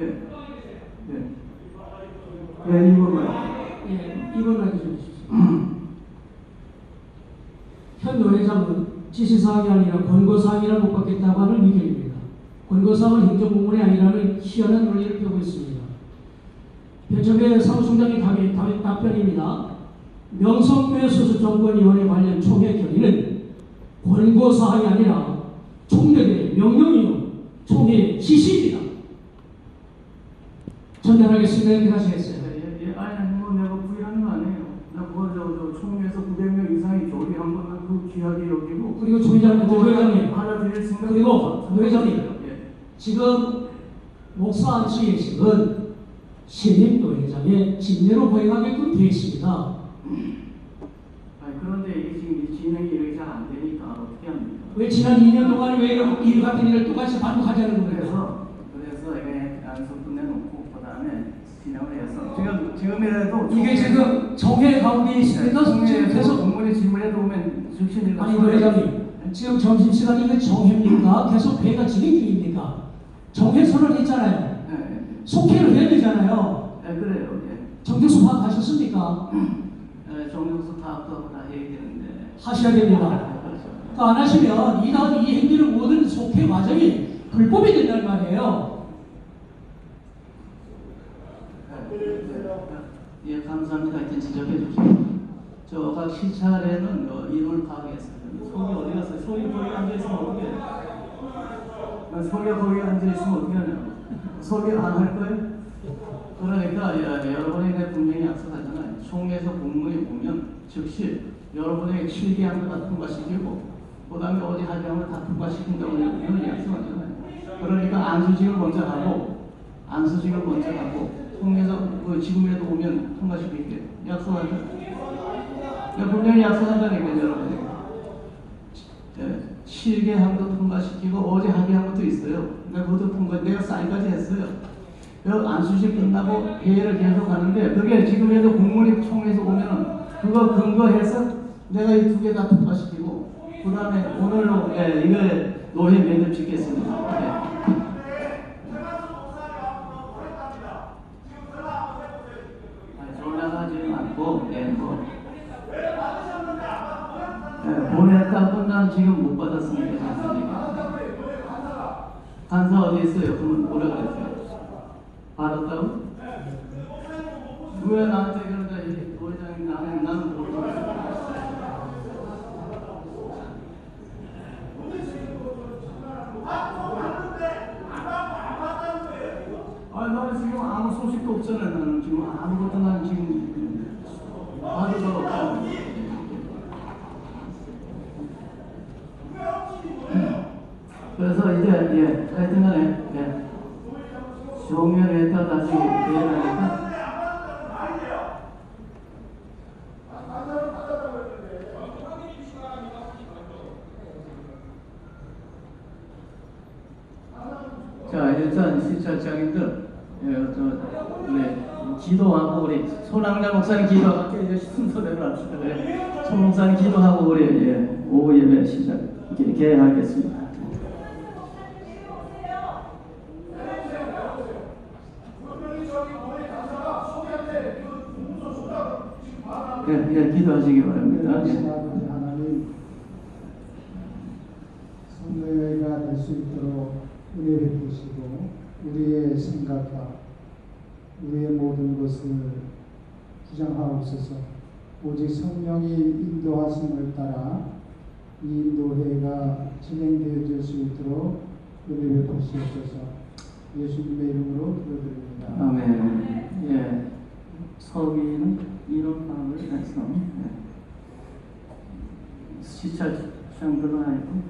예. 예. 예, 이거만. 예, 이번 확인해 주십시오. 현 노회장은 지시사항이 아니라 권고사항이라 못 받겠다고 하는 의견입니다. 권고사항은 행정공문이 아니라는 희한한 논리를 펴고 있습니다. 변청배 사무총장의 답변입니다. 명성교회 소속 정권위원회 관련 총회 결의는 권고사항이 아니라 총력의 명령이요 총회의 지시입니다. 전달하겠습니다. 이렇게 하시겠어요. 예, 예, 아니, 뭐 내가 부인하는 거 아니에요. 나 그거 저, 저 총회에서 900명 이상이 조리 한 거는 그 귀하게 여기고. 그리고 조 회장님, 조 회장님, 받아들일 생각. 그리고 조 회장님. 예. 지금 목사 안수 예식은 신임도 회장의 진례로 보행하게끔 되어 있습니다. 아니, 그런데 이게 지금 이 진행이 이렇게 잘 안 되니까 어떻게 합니까? 왜 지난 2년 동안 왜 이런 일 같은 일을 똑같이 반복하자는 거예요? 그래서 그래서 이게 안수 진행을 해서 지금 지금이라도 이게 지금 정회 가운데 계속 계속 공문이 질문해도 오면 즉시 아니 그 회장님 지금 점심 시간에 그 정회입니까? 계속 회가 진행 중입니까? 정회 선언했잖아요. 예, 예. 속회를 해야 되잖아요. 예, 그래요. 예. 정교수 파악 하셨습니까? 예, 정명수 파악도 다 해야 되는데 하셔야 됩니다. 그거 안 하시면 이 다음 이 행위는 모든 속회 과정이 불법이 된다는 말이에요. 예, 감사합니다. 하여튼 지적해 주시고 저각 시찰에는 어, 인원을 파악했어요. 속이 어디 갔어요? 속이 거기 앉아 있으면 어떻게 해? 속이 거기 앉아 있으면 어떻게 하냐? 속이 안할 거예요? 그러니까 예, 여러분이 내 분명히 약속하잖아요. 총회에서 공문이 보면 즉시 여러분에게 7개항을 다 통과시키고 그 다음에 어디 하장을 다 통과시킨다고 이런 약속하잖아요. 그러니까 안수직을 먼저 하고 안수직을 먼저 하고 통해서 그 지금이라도 오면 통과시킬 게 약속하죠. 내가 분명히 약속한다니까 여러분이. 예, 7개 항도 통과시키고 어제 하게 한 것도 있어요. 내가 그것도 통과, 내가 사인까지 했어요. 여 안수식 끝나고 회의를 계속 하는데 그게 지금에도 공문이 총에서 오면은 그거 근거해서 내가 이 두 개 다 통과시키고 그 다음에 오늘로 예, 이거 노예 매듭 짓겠습니다. 예. 아니, 전화하지 않고 예, 뭐 예, 보냈다고 난 지금 못 받았습니다. 간사 어디 있어요? 그러면 뭐라 그랬어요? 받았다고? 왜 나한테 그러는데 이 도회장이 나는 나는 모르겠어. 아니 나는 지금 아무 소식도 없잖아요. 나는 지금 아무것도 나는 지금 받은 적 없잖아. 그래서 이제 예 하여튼간에 예 종료했다 다시 기회를 하니까 자 일단 시찰장님들 예, 저 네, 기도하고 우리 손학래 목사님 기도하고 이제 순서대로 합시다. 그래. 손 목사님 기도하고 우리 예, 오후 예배 시작 개- 개하겠습니다. 예, 예, 기도하시기 바랍니다. 예. 하나님 성례가 될 수 있도록 은혜 베푸시고 우리의 생각과 우리의 모든 것을 주장하옵소서 오직 성령이 인도하심을 따라 이 인도회가 진행되어질 수 있도록 은혜 베푸시옵소서 예수님의 이름으로 기도드립니다. 아멘. 예. 서기는 이런 마음을 해서 예. 시찰장들로 하여금